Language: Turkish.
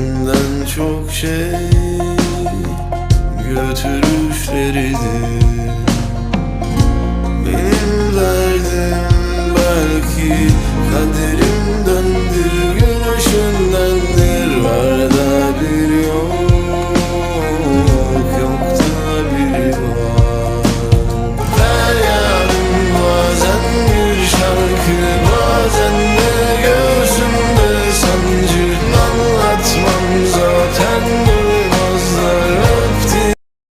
Senden çok şey götürüşleridir Benim derdim belki kaderim.